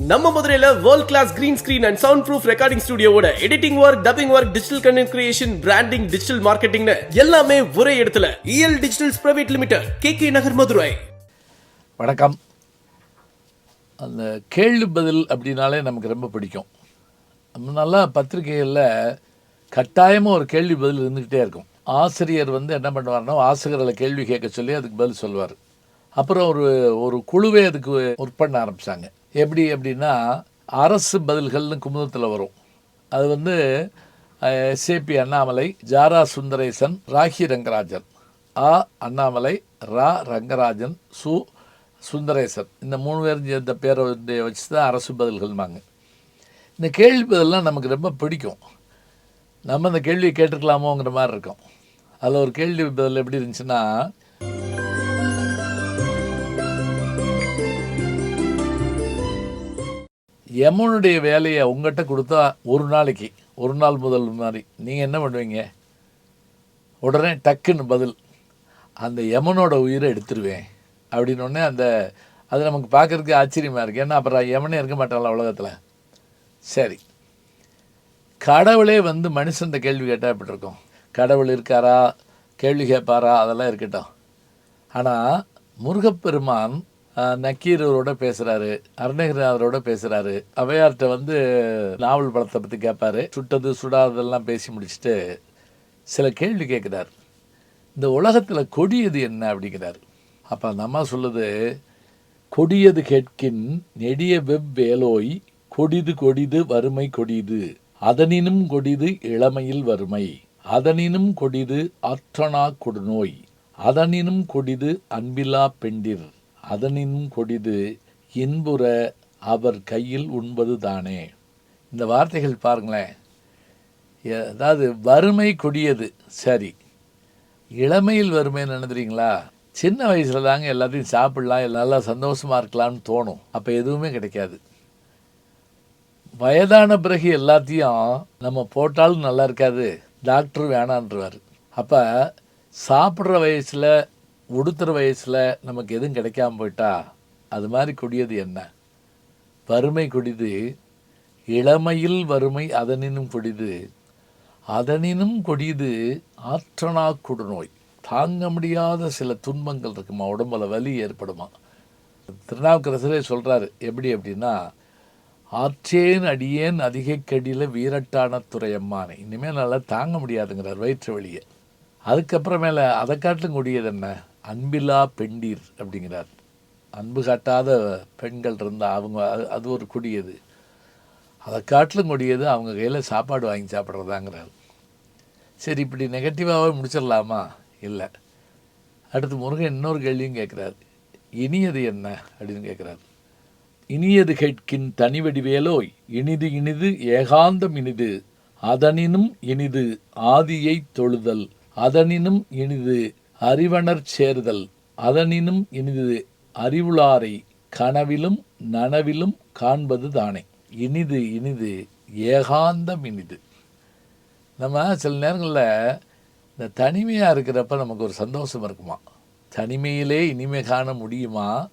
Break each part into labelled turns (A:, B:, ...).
A: நம்ம மதுரையில world class green screen and sound proof recording ஸ்டுடியோட editing work dubbing work digital content creation branding digital மார்க்கெட்டிங்னு எல்லாமே ஒரே இடத்துல. EL digitals private limited K K Nagar Madurai
B: வணக்கம். அந்த கேள்வி பதில் அப்படின்னாலே நமக்கு ரொம்ப பிடிக்கும். முன்னெல்லாம் பத்திரிகைகளில் கட்டாயமாக ஒரு கேள்வி பதில் இருந்துக்கிட்டே இருக்கும். ஆசிரியர் வந்து என்ன பண்ணுவார்னா ஆசிரியர்களை கேள்வி கேட்க சொல்லி அதுக்கு பதில் சொல்லுவார். அப்புறம் ஒரு ஒரு குழுவே அதுக்கு ஒர்க் பண்ண ஆரம்பித்தாங்க எப்படி அப்படின்னா அரசு பதில்கள்னு குமுதத்தில் வரும். அது வந்து எஸ்ஏபி அண்ணாமலை ஜாரா சுந்தரேசன் ராகி ரங்கராஜன். ஆ அண்ணாமலை ரா ரங்கராஜன் சு சுந்தரேசன். இந்த மூணு பேரும் இந்த பேரை வச்சு தான் அரசு பதில்கள்மாங்க இந்த கேள்வி பதிலெலாம் நமக்கு ரொம்ப பிடிக்கும். நம்ம இந்த கேள்வியை கேட்டிருக்கலாமோங்கிற மாதிரி இருக்கும். அதில் ஒரு கேள்வி பதில் எப்படி இருந்துச்சுன்னா யமனுடைய வேலையை உங்கள்கிட்ட கொடுத்தா ஒரு நாளைக்கு ஒரு நாள் முதல் மாதிரி நீங்கள் என்ன பண்ணுவீங்க? உடனே டக்குன்னு பதில் அந்த யமனோட உயிரை எடுத்துருவேன். அப்படின்னு உடனே அந்த அது நமக்கு பார்க்கறதுக்கு ஆச்சரியமாக இருக்குது ஏன்னா அப்புறம் யமனே இருக்க மாட்டாங்களா உலகத்தில்? சரி. கடவுளே வந்து மனுஷன் கேள்வி கேட்டால் எப்படி இருக்கும்? கடவுள் இருக்காரா? கேள்வி கேட்பாரா? அதெல்லாம் இருக்கட்டும். ஆனால் முருகப்பெருமான் ஆஹ், நக்கீரரோட பேசுகிறாரு அருணகிரிநாதரோட பேசுகிறாரு அவையார்கிட்ட வந்து நாவல் படத்தை பற்றி கேட்பாரு சுட்டது சுடாததெல்லாம் பேசி முடிச்சுட்டு சில கேள்வி கேட்குறார் இந்த உலகத்தில் கொடியது என்ன அப்படிங்கிறார். அப்போ அந்த அம்மா சொல்லுது கொடியது கேட்கின் நெடிய வெவ்வேலோய் கொடிது கொடிது வறுமை கொடிது. அதனினும் கொடிது இளமையில் வறுமை. அதனினும் கொடிது அற்றனா கொடுநோய். அதனினும் கொடிது அன்பிலா பெண்டிர். அதனினும் கொடிது இன்புற அவர் கையில் உண்பது தானே? இந்த வார்த்தைகள் பாருங்களேன். அதாவது வறுமை கொடியது. சரி. இளமையில் வறுமைன்னு நினைக்கிறீங்களா சின்ன வயசுல தாங்க எல்லாத்தையும் சாப்பிடலாம் எல்லாம் நல்லா சந்தோஷமாக இருக்கலாம்னு தோணும். அப்போ எதுவுமே கிடைக்காது. வயதான பிறகு எல்லாத்தையும் நம்ம போட்டாலும் நல்லா இருக்காது. டாக்டர் வேணான்றவார். அப்போ சாப்பிட்ற வயசில் உடுத்துற வயசில் நமக்கு எதுவும் கிடைக்காம போயிட்டா அது மாதிரி கொடியது என்ன? வறுமை கொடிது இளமையில் வறுமை அதனினும் கொடிது அதனினும் கொடிது ஆற்றனா கொடுநோய். தாங்க முடியாத சில துன்பங்கள் இருக்குமா? உடம்புல வலி ஏற்படுமா? திருநாவுக்கரசரே சொல்கிறாரு எப்படி அப்படின்னா ஆற்றேன் அடியேன் அதிகக்கடியில் வீரட்டான துறையம்மானே. இனிமேல் நல்லா தாங்க முடியாதுங்கிறார் வயிற்று வழியை அதுக்கப்புறமேல அதை காட்டிலும் கொடியது என்ன? அன்பிலா பெண்டீர் அப்படிங்கிறார். அன்பு காட்டாத பெண்கள் இருந்தால் அவங்க அது அது ஒரு கொடியது. அதை காட்டிலும் கொடியது அவங்க கையில் சாப்பாடு வாங்கி சாப்பிட்றதாங்கிறார். சரி இப்படி நெகட்டிவாகவே முடிச்சிடலாமா? இல்லை. அடுத்து முருகன் இன்னொரு கேள்வியும் கேட்குறாரு. இனியது என்ன அப்படின்னு கேட்குறாரு. இனியது கேட்கின் தனிவடிவேலோய் இனிது இனிது ஏகாந்தம் இனிது. அதனினும் இனிது ஆதியை தொழுதல். அதனினும் இனிது அறிவனர் சேர்தல் அதனினும் இனிது அறிவுளாரை கனவிலும் நனவிலும் காண்பது தானே. இனிது இனிது ஏகாந்தம் இனிது. நம்ம சில நேரங்களில் இந்த தனிமையாக இருக்கிறப்ப நமக்கு ஒரு சந்தோஷம் இருக்குமா? தனிமையிலே இனிமை காண முடியுமா?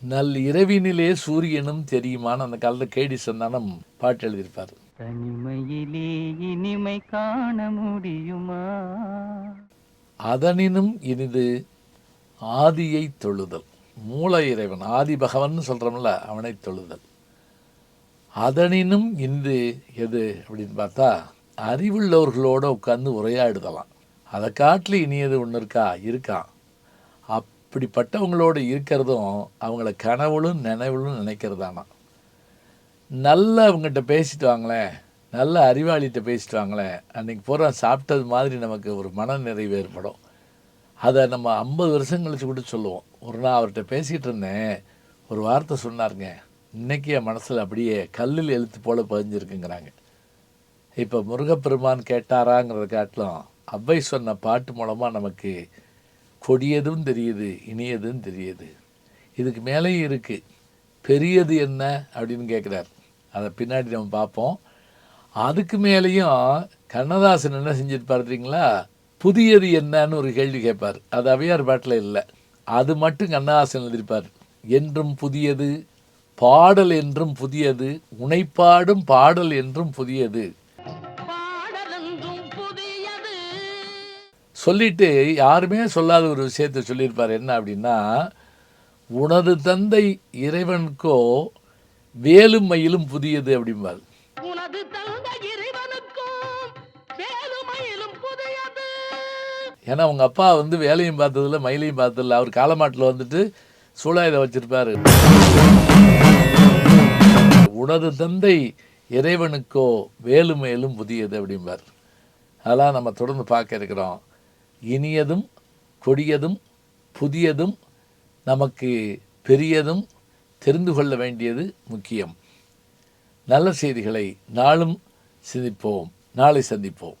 B: நல் இரவினிலே சூரியனும் தெரியுமான்னு அந்த காலத்தில் கேடி சந்தானம் பாட்டு எழுதியிருப்பார்.
C: தனிமையிலே இனிமை காண முடியுமா?
B: அதனினும் இனிது ஆதியை தொழுதல். மூல இறைவன் ஆதி பகவன் சொல்கிறோம்ல அவனை தொழுதல். அதனினும் இனிது எது அப்படின்னு பார்த்தா அறிவுள்ளவர்களோட உட்காந்து உரையாடுதலாம். அதை காட்டில் இனியது ஒன்று இருக்கா? இருக்கான் அப்படிப்பட்டவங்களோட இருக்கிறதும் அவங்கள கனவுளும் நினைவுளும் நினைக்கிறதானா நல்லா அவங்ககிட்ட பேசிட்டு வாங்களேன். நல்ல அறிவாளிகிட்ட பேசிட்டு வாங்களேன் அன்றைக்கி பூரா சாப்பிட்டது மாதிரி நமக்கு ஒரு மன நிறைவு ஏற்படும். அதை நம்ம ஐம்பது வருஷம் கழிச்சு கூட சொல்லுவோம். ஒரு நாள் அவர்கிட்ட பேசிகிட்டு இருந்தேன். ஒரு வார்த்தை சொன்னாருங்க. இன்னைக்கு என் மனசில் அப்படியே கல்லில் எழுத்து போல் பதிஞ்சிருக்குங்கிறாங்க. இப்போ முருகப்பெருமான் கேட்டாராங்கிறத காட்டிலும் அவ்வை சொன்ன பாட்டு மூலமாக நமக்கு கொடியதும் தெரியுது இனியதும் தெரியுது. இதுக்கு மேலேயும் இருக்குது பெரியது என்ன அப்படின்னு கேட்குறார். அதை பின்னாடி நம்ம பார்ப்போம். அதுக்கு மேலேயும் கண்ணதாசன் என்ன செஞ்சிருப்பார் தெரியுங்களா? புதியது என்னன்னு ஒரு கேள்வி கேட்பார். அது அவையார் பாட்டில் இல்லை. அது மட்டும் கண்ணதாசன் எழுதியிருப்பார். என்றும் புதியது பாடல் என்றும் புதியது உனைப்பாடும் பாடல் என்றும் புதியது. சொல்லிட்டு யாருமே சொல்லாத ஒரு விஷயத்தை சொல்லியிருப்பார். என்ன அப்படின்னா உனது தந்தை இறைவனுக்கோ வேலும் மயிலும் புதியது அப்படிம்பார். ஏன்னா அவங்க அப்பா வந்து வேலையும் பார்த்ததில்ல மயிலையும் பார்த்ததில்ல. அவர் காலமாட்டில் வந்துட்டு சூழாயுதம் வச்சிருப்பாரு. உனது தந்தை இறைவனுக்கோ வேலு மேலும் புதியது அப்படிம்பார். அதெல்லாம் நம்ம தொடர்ந்து பார்க்க இருக்கிறோம். இனியதும் கொடியதும் புதியதும் நமக்கு பெரியதும் தெரிந்து கொள்ள வேண்டியது முக்கியம். நல்ல செய்திகளை நாளும் சிந்திப்போம். நாளை சந்திப்போம்.